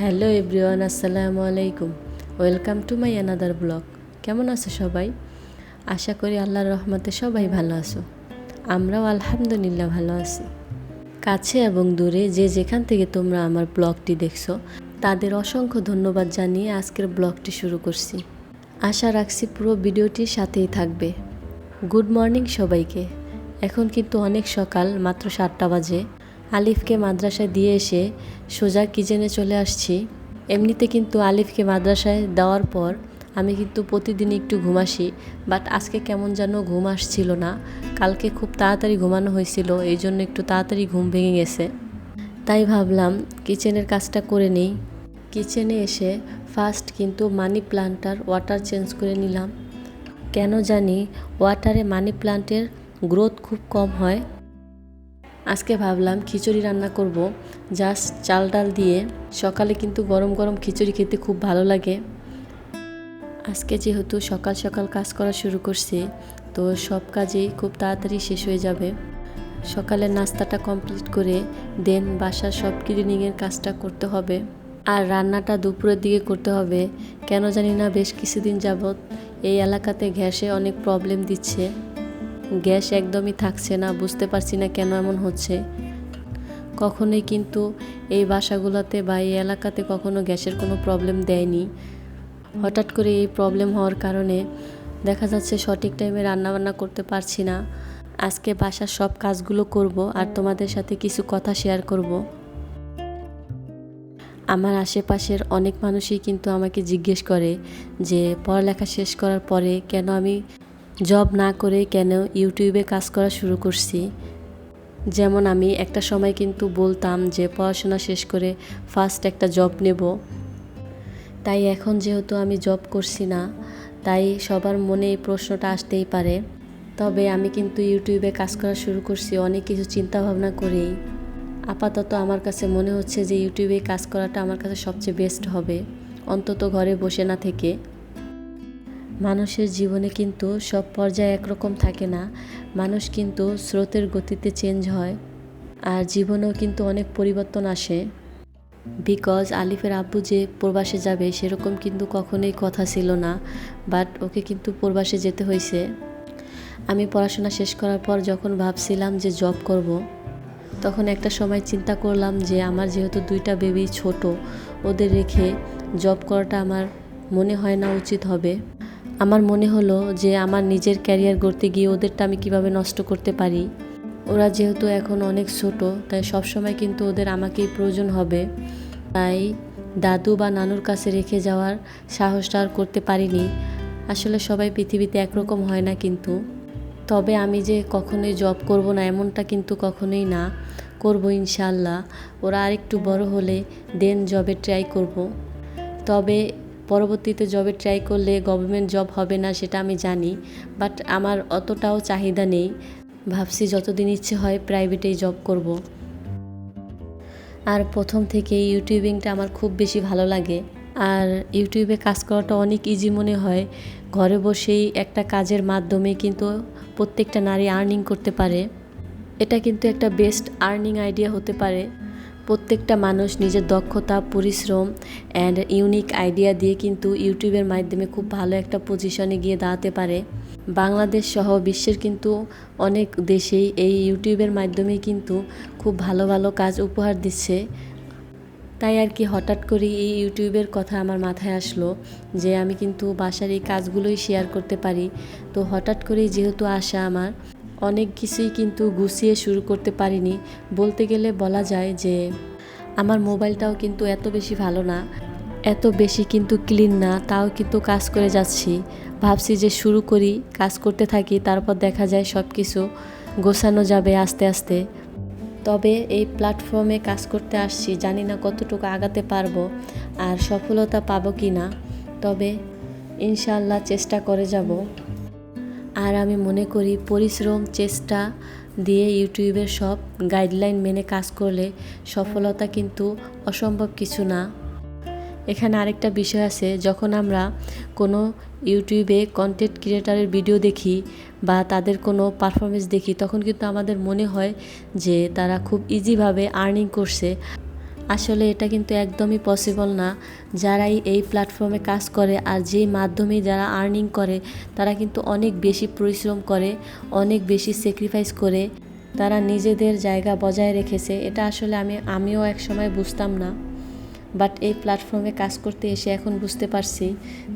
Hello everyone, আসসালামু আলাইকুম। Welcome to my another blog. কেমন আছো সবাই? আশা করি আল্লাহর রহমতে সবাই ভালো আছো। আমরাও আলহামদুলিল্লাহ ভালো আছি। কাছে এবং দূরে যে যেখান থেকে তোমরা আমার ব্লগটি দেখছ, তাদের অসংখ্য ধন্যবাদ জানিয়ে আজকের ব্লগটি শুরু করছি। আশা রাখছি পুরো ভিডিওটির সাথেই থাকবে। গুড মর্নিং সবাইকে। এখন কিন্তু অনেক সকাল, মাত্র সাতটা বাজে। আলিফকে মাদ্রাসায় দিয়ে এসে সোজা কিচেনে চলে আসছি। এমনিতে কিন্তু আলিফকে মাদ্রাসায় দেওয়ার পর আমি কিন্তু প্রতিদিন একটু ঘুমাসি, বাট আজকে কেমন যেন ঘুম আসছিল না। কালকে খুব তাড়াতাড়ি ঘুমানো হয়েছিল, এই জন্য একটু তাড়াতাড়ি ঘুম ভেঙে গেছে। তাই ভাবলাম, কিচেনের কাজটা করে নিই। কিচেনে এসে ফার্স্ট কিন্তু মানি প্লান্টার ওয়াটার চেঞ্জ করে নিলাম। কেন জানি ওয়াটারে মানি প্লান্টের গ্রোথ খুব কম হয়। আজকে ভাবলাম খিচুড়ি রান্না করব। জাস্ট চাল ডাল দিয়ে। সকালে কিন্তু গরম গরম খিচুড়ি খেতে খুব ভালো লাগে। আজকে যেহেতু সকাল সকাল কাজ করা শুরু করছি, তো সব কাজেই খুব তাড়াতাড়ি শেষ হয়ে যাবে। সকালের নাস্তাটা কমপ্লিট করে দেন বাসার সব ক্লিনিংয়ের কাজটা করতে হবে। আর রান্নাটা দুপুরের দিকে করতে হবে। কেন জানি না, বেশ কিছুদিন যাবৎ এই এলাকাতে গ্যাসে অনেক প্রবলেম দিচ্ছে। গ্যাস একদমই থাকছে না, বুঝতে পারছি না কেন এমন হচ্ছে। কখনোই কিন্তু এই বাসাগুলোতে বা এই এলাকাতে কখনো গ্যাসের কোনো প্রবলেম দেয়নি। হঠাৎ করে এই প্রবলেম হওয়ার কারণে দেখা যাচ্ছে সঠিক টাইমে রান্নাবান্না করতে পারছি না। আজকে বাসার সব কাজগুলো করব আর তোমাদের সাথে কিছু কথা শেয়ার করব। আমার আশেপাশের অনেক মানুষই কিন্তু আমাকে জিজ্ঞেস করে যে, পড়ালেখা শেষ করার পরে কেন আমি জব না করে কেন ইউটিউবে কাজ করা শুরু করছি? যেমন আমি একটা সময় কিন্তু বলতাম যে, পড়াশোনা শেষ করে ফার্স্ট একটা জব নেব। তাই এখন যেহেতু আমি জব করছি না, তাই সবার মনে এই প্রশ্নটা আসতেই পারে। তবে আমি কিন্তু ইউটিউবে কাজ করা শুরু করছি, অনেক কিছু চিন্তা ভাবনা করেই। আপাতত আমার কাছে মনে হচ্ছে যে, ইউটিউবে কাজ করাটা আমার কাছে সবচেয়ে বেস্ট হবে। অন্তত ঘরে বসে না থেকে। মানুষের জীবনে কিন্তু সব পর্যায়ে একরকম থাকে না। মানুষ কিন্তু স্রোতের গতিতে চেঞ্জ হয় আর জীবনেও কিন্তু অনেক পরিবর্তন আসে। বিকজ আলিফের আব্বু যে প্রবাসে যাবে সেরকম কিন্তু কখনোই কথা ছিল না বাট ওকে কিন্তু প্রবাসে যেতে হয়েছে। আমি পড়াশোনা শেষ করার পর যখন ভাবছিলাম যে জব করব। তখন একটা সময় চিন্তা করলাম যে আমার যেহেতু দুইটা বেবি ছোট, ওদের রেখে জব করাটা আমার মনে হয় না উচিত হবে। আমার মনে হলো যে আমার নিজের ক্যারিয়ার গড়তে গিয়ে ওদেরটা আমি কীভাবে নষ্ট করতে পারি। ওরা যেহেতু এখন অনেক ছোট, তাই সবসময় কিন্তু ওদের আমাকেই প্রয়োজন হবে। তাই দাদু বা নানুর কাছে রেখে যাওয়ার সাহসটা আর করতে পারিনি। আসলে সবাই পৃথিবীতে একরকম হয় না কিন্তু। তবে আমি যে কখনোই জব করব না এমনটা কিন্তু কখনোই না। করব ইনশাল্লাহ ওরা আরেকটু বড় হলে দেন জবে ট্রাই করব। তবে পরবর্তীতে জবে ট্রাই করলে গভর্নমেন্ট জব হবে না, সেটা আমি জানি বাট আমার অতটাও চাহিদা নেই। ভাবছি যতদিন ইচ্ছে হয় প্রাইভেটেই জব করব। আর প্রথম থেকে ইউটিউবিংটা আমার খুব বেশি ভালো লাগে। আর ইউটিউবে কাজ করাটা অনেক ইজি মনে হয়। ঘরে বসেই একটা কাজের মাধ্যমে কিন্তু প্রত্যেকটা নারী আর্নিং করতে পারে। এটা কিন্তু একটা বেস্ট আর্নিং আইডিয়া হতে পারে। প্রত্যেকটা মানুষ নিজের দক্ষতা, পরিশ্রম অ্যান্ড ইউনিক আইডিয়া দিয়ে কিন্তু ইউটিউবের মাধ্যমে খুব ভালো একটা পজিশনে গিয়ে দাঁড়াতে পারে। বাংলাদেশ সহ বিশ্বের কিন্তু অনেক দেশেই এই ইউটিউবের মাধ্যমেই কিন্তু খুব ভালো ভালো কাজ উপহার দিচ্ছে। তাই আর কি হঠাৎ করে এই ইউটিউবের কথা আমার মাথায় আসলো যে আমি কিন্তু বাসার এই কাজগুলোই শেয়ার করতে পারি। তো হঠাৎ করেই যেহেতু আসা আমার অনেক কিছুই কিন্তু গুছিয়ে শুরু করতে পারিনি। বলতে গেলে বলা যায় যে, আমার মোবাইলটাও কিন্তু এত বেশি ভালো না, এত বেশি কিন্তু ক্লিন না, তাও কিন্তু কাজ করে যাচ্ছি। ভাবছি যে শুরু করি, কাজ করতে থাকি, তারপর দেখা যায় সব কিছু গোছানো যাবে আস্তে আস্তে। তবে এই প্ল্যাটফর্মে কাজ করতে আসছি, জানি না কতটুকু আগাতে পারব আর সফলতা পাবো কি না তবে ইনশাল্লাহ চেষ্টা করে যাব। আর আমি মনে করি পরিশ্রম, চেষ্টা দিয়ে ইউটিউবের সব গাইডলাইন মেনে কাজ করলে সফলতা কিন্তু অসম্ভব কিছু না। এখানে আরেকটা বিষয় আছে, যখন আমরা কোনো ইউটিউবে কন্টেন্ট ক্রিয়েটারের ভিডিও দেখি বা তাদের কোনো পারফরমেন্স দেখি, তখন কিন্তু আমাদের মনে হয় যে তারা খুব ইজিভাবে আর্নিং করছে। আসলে এটা কিন্তু একদমই পসিবল না। যারাই এই প্ল্যাটফর্মে কাজ করে আর যেই মাধ্যমে যারা আর্নিং করে, তারা কিন্তু অনেক বেশি পরিশ্রম করে, অনেক বেশি স্যাক্রিফাইস করে, তারা নিজেদের জায়গা বজায় রেখেছে। এটা আসলে আমি, আমিও এক সময় বুঝতাম না। বাট এই প্ল্যাটফর্মে কাজ করতে এসে এখন বুঝতে পারছি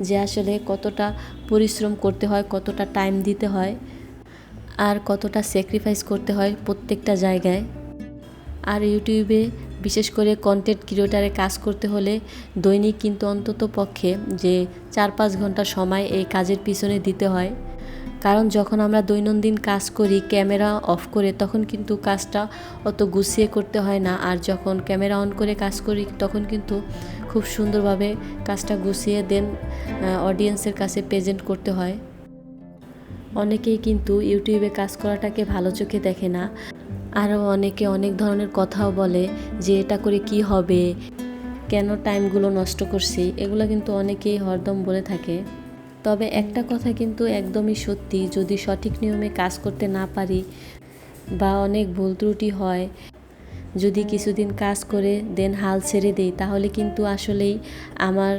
যে আসলে কতটা পরিশ্রম করতে হয়, কতটা টাইম দিতে হয়, আর কতটা স্যাক্রিফাইস করতে হয় প্রত্যেকটা জায়গায়। আর ইউটিউবে বিশেষ করে কন্টেন্ট ক্রিয়েটারে কাজ করতে হলে দৈনিক কিন্তু অন্তত পক্ষে যে চার পাঁচ ঘণ্টা সময় এই কাজের পিছনে দিতে হয়। কারণ যখন আমরা দৈনন্দিন কাজ করি, ক্যামেরা অফ করে, তখন কিন্তু কাজটা অত গুছিয়ে করতে হয় না। আর যখন ক্যামেরা অন করে কাজ করি, তখন কিন্তু খুব সুন্দরভাবে কাজটা গুছিয়ে দেন অডিয়েন্সের কাছে প্রেজেন্ট করতে হয়। অনেকেই কিন্তু ইউটিউবে কাজ করাটাকে ভালো চোখে দেখে না। আরও অনেকে অনেক ধরনের কথাও বলে যে এটা করে কি হবে, কেন টাইমগুলো নষ্ট করছি, এগুলো কিন্তু অনেকেই হরদম বলে থাকে। তবে একটা কথা কিন্তু একদমই সত্যি, যদি সঠিক নিয়মে কাজ করতে না পারি বা অনেক ভুল ত্রুটি হয়, যদি কিছুদিন কাজ করে দেন হাল ছেড়ে দেই, তাহলে কিন্তু আসলেই আমার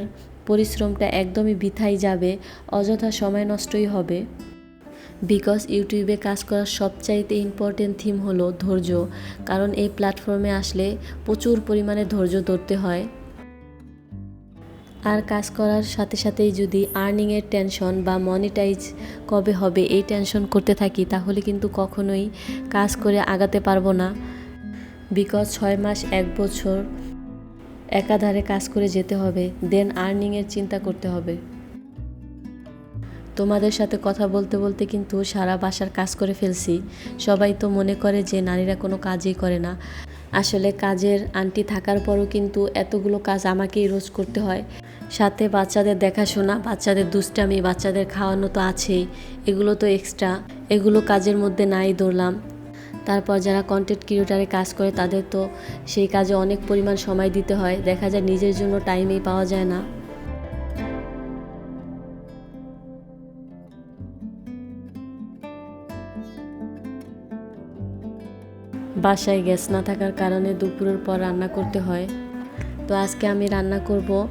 পরিশ্রমটা একদমই বৃথাই যাবে, অযথা সময় নষ্টই হবে। বিকজ ইউটিউবে কাজ করার সবচাইতে ইম্পর্টেন্ট থিম হলো ধৈর্য, কারণ এই প্ল্যাটফর্মে আসলে প্রচুর পরিমাণে ধৈর্য ধরতে হয়। আর কাজ করার সাথে সাথেই যদি আর্নিংয়ের টেনশন বা মনিটাইজ কবে হবে এই টেনশন করতে থাকি, তাহলে কিন্তু কখনোই কাজ করে আগাতে পারব না। বিকজ ছয় মাস, এক বছর একাধারে কাজ করে যেতে হবে দেন আর্নিংয়ের চিন্তা করতে হবে। তোমাদের সাথে কথা বলতে বলতে কিন্তু সারা বাসার কাজ করে ফেলছি। সবাই তো মনে করে যে নারীরা কোনো কাজই করে না। আসলে কাজের আন্টি থাকার পরও কিন্তু এতগুলো কাজ আমাকেই রোজ করতে হয়। সাথে বাচ্চাদের দেখাশোনা, বাচ্চাদের দুষ্টামি, বাচ্চাদের খাওয়ানো তো আছেই। এগুলো তো এক্সট্রা এগুলো কাজের মধ্যে নাই ধরলাম। তারপর যারা কন্টেন্ট ক্রিয়েটারে কাজ করে তাদের তো সেই কাজে অনেক পরিমাণ সময় দিতে হয়। দেখা যায় নিজের জন্য টাইমেই পাওয়া যায় না। বাসায় গ্যাস না থাকার কারণে দুপুরের পর রান্না করতে হয়। তো আজকে আমি রান্না করব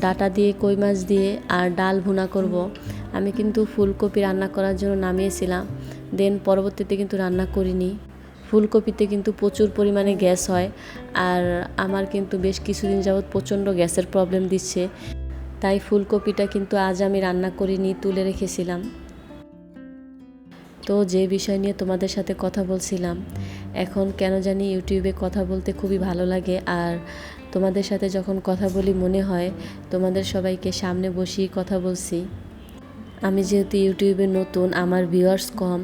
ডাটা দিয়ে, কই মাছ দিয়ে আর ডাল ভুনা করব। আমি কিন্তু ফুলকপি রান্না করার জন্য নামিয়েছিলাম। দেন পরবর্তীতে কিন্তু রান্না করিনি। ফুলকপিতে কিন্তু প্রচুর পরিমাণে গ্যাস হয় আর আমার কিন্তু বেশ কিছুদিন যাবৎ প্রচণ্ড গ্যাসের প্রবলেম দিচ্ছে। তাই ফুলকপিটা কিন্তু আজ আমি রান্না করিনি, তুলে রেখেছিলাম। তো যে বিষয় নিয়ে তোমাদের সাথে কথা বলছিলাম এখন কেন জানি ইউটিউবে কথা বলতে খুবই ভালো লাগে। আর তোমাদের সাথে যখন কথা বলি মনে হয়, তোমাদের সবাইকে সামনে বসিয়ে কথা বলছি। আমি যেহেতু ইউটিউবে নতুন, আমার ভিউয়ার্স কম,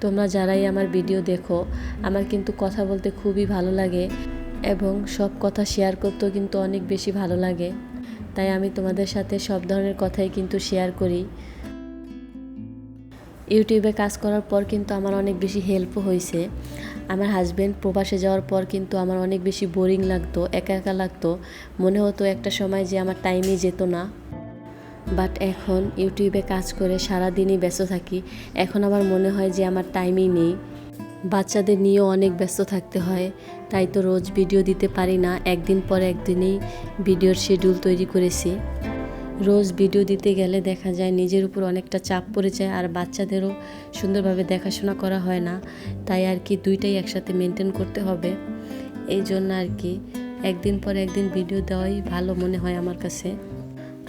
তোমরা যারাই আমার ভিডিও দেখো, আমার কিন্তু কথা বলতে খুবই ভালো লাগে এবং সব কথা শেয়ার করতেও কিন্তু অনেক বেশি ভালো লাগে। তাই আমি তোমাদের সাথে সব ধরনের কথাই কিন্তু শেয়ার করি। ইউটিউবে কাজ করার পর কিন্তু আমার অনেক বেশি হেল্পও হয়েছে। আমার হাজব্যান্ড প্রবাসে যাওয়ার পর কিন্তু আমার অনেক বেশি বোরিং লাগতো, একা একা লাগতো। মনে হতো একটা সময় যে আমার টাইমই যেত না। বাট এখন ইউটিউবে কাজ করে সারা দিনই ব্যস্ত থাকি। এখন আমার মনে হয় যে আমার টাইমই নেই। বাচ্চাদের নিয়েও অনেক ব্যস্ত থাকতে হয়। তাই তো রোজ ভিডিও দিতে পারি না। একদিন পর একদিনই ভিডিওর শিডিউল তৈরি করেছি। রোজ ভিডিও দিতে গেলে দেখা যায় নিজের উপর অনেকটা চাপ পড়ে যায় আর বাচ্চাদেরও সুন্দরভাবে দেখাশোনা করা হয় না। তাই আর কি দুইটাই একসাথে মেনটেন করতে হবে। এই জন্য আর কি একদিন পর একদিন ভিডিও দেওয়াই ভালো মনে হয় আমার কাছে।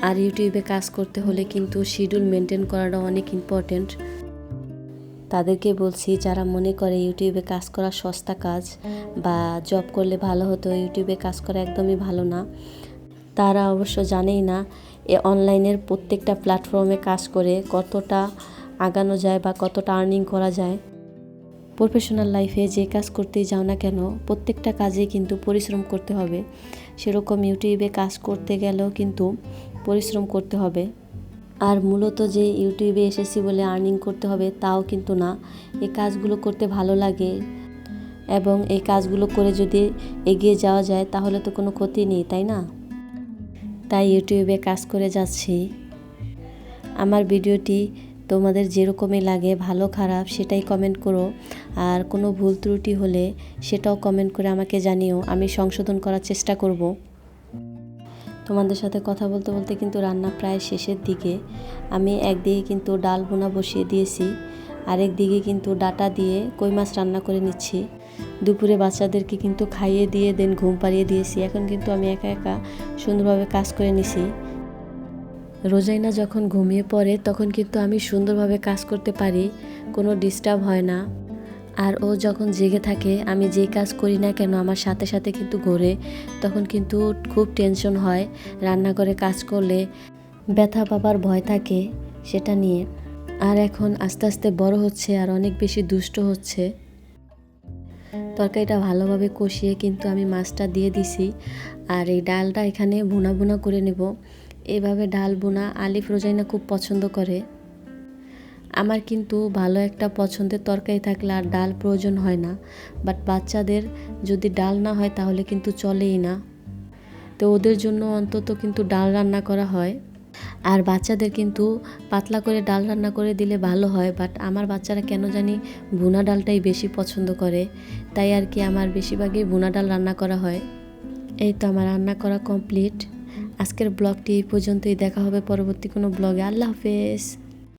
আর ইউটিউবে কাজ করতে হলে কিন্তু শিডিউল মেনটেন করাটা অনেক ইম্পর্টেন্ট তাদেরকে বলছি, যারা মনে করে ইউটিউবে কাজ করা সস্তা কাজ বা জব করলে ভালো হতো, ইউটিউবে কাজ করা একদমই ভালো না। তারা অবশ্য জানেই না এ অনলাইনের প্রত্যেকটা প্ল্যাটফর্মে কাজ করে কতটা আগানো যায় বা কতটা আর্নিং করা যায়। প্রফেশনাল লাইফে যে কাজ করতেই যাও না কেন, প্রত্যেকটা কাজে কিন্তু পরিশ্রম করতে হবে। সেরকম ইউটিউবে কাজ করতে গেলেও কিন্তু পরিশ্রম করতে হবে। আর মূলত যে ইউটিউবে এসেছি বলে আর্নিং করতে হবে তাও কিন্তু না। এই কাজগুলো করতে ভালো লাগে এবং এই কাজগুলো করে যদি এগিয়ে যাওয়া যায় তাহলে তো কোনো ক্ষতি নেই, তাই না? তাই ইউটিউবে কাজ করে যাচ্ছি। আমার ভিডিওটি তোমাদের যেরকমই লাগে, ভালো, খারাপ, সেটাই কমেন্ট করো। আর কোনো ভুল ত্রুটি হলে সেটাও কমেন্ট করে আমাকে জানিও, আমি সংশোধন করার চেষ্টা করব। তোমাদের সাথে কথা বলতে বলতে কিন্তু রান্না প্রায় শেষের দিকে। আমি একদিকে কিন্তু ডাল বোনা বসিয়ে দিয়েছি, আরেক দিকে কিন্তু ডাটা দিয়ে কই মাছ রান্না করে নিচ্ছি। দুপুরে বাচ্চাদেরকে কিন্তু খাইয়ে দিয়ে দেন ঘুম পাড়িয়ে দিয়েছি। এখন কিন্তু আমি একা একা সুন্দরভাবে কাজ করে নিছি। রোজাইনা যখন ঘুমিয়ে পড়ে, তখন কিন্তু আমি সুন্দরভাবে কাজ করতে পারি, কোনো ডিস্টার্ব হয় না। আর ও যখন জেগে থাকে, আমি যে কাজ করি না কেন, আমার সাথে সাথে কিন্তু ঘোরে, তখন কিন্তু খুব টেনশন হয়, রান্নাঘরে কাজ করলে ব্যথা পাবার ভয় থাকে, সেটা নিয়ে। আর এখন আস্তে আস্তে বড় হচ্ছে, আর অনেক বেশি দুষ্ট হচ্ছে। তরকারিটা ভালোভাবে কষিয়ে কিন্তু আমি মাছটা দিয়ে দিছি। আর এই ডালটা এখানে ভুনা ভুনা করে নেব। এভাবে ডাল বোনা আলিফ রোজাইনা খুব পছন্দ করে। আমার কিন্তু ভালো একটা পছন্দের তরকারি থাকলে আর ডাল প্রয়োজন হয় না। বাট বাচ্চাদের যদি ডাল না হয় তাহলে কিন্তু চলেই না। তো ওদের জন্য অন্তত কিন্তু ডাল রান্না করা হয়। আর বাচ্চাদের কিন্তু পাতলা করে ডাল রান্না করে দিলে ভালো হয় বাট আমার বাচ্চারা কেন জানি ভুনা ডালটাই বেশি পছন্দ করে, তাই আর কি আমার বেশিরভাগই ভুনা ডাল রান্না করা হয়। এই তো আমার রান্না করা কমপ্লিট আজকের ব্লগটি এই পর্যন্তই, দেখা হবে পরবর্তী কোনো ব্লগে। আল্লাহ হাফেজ।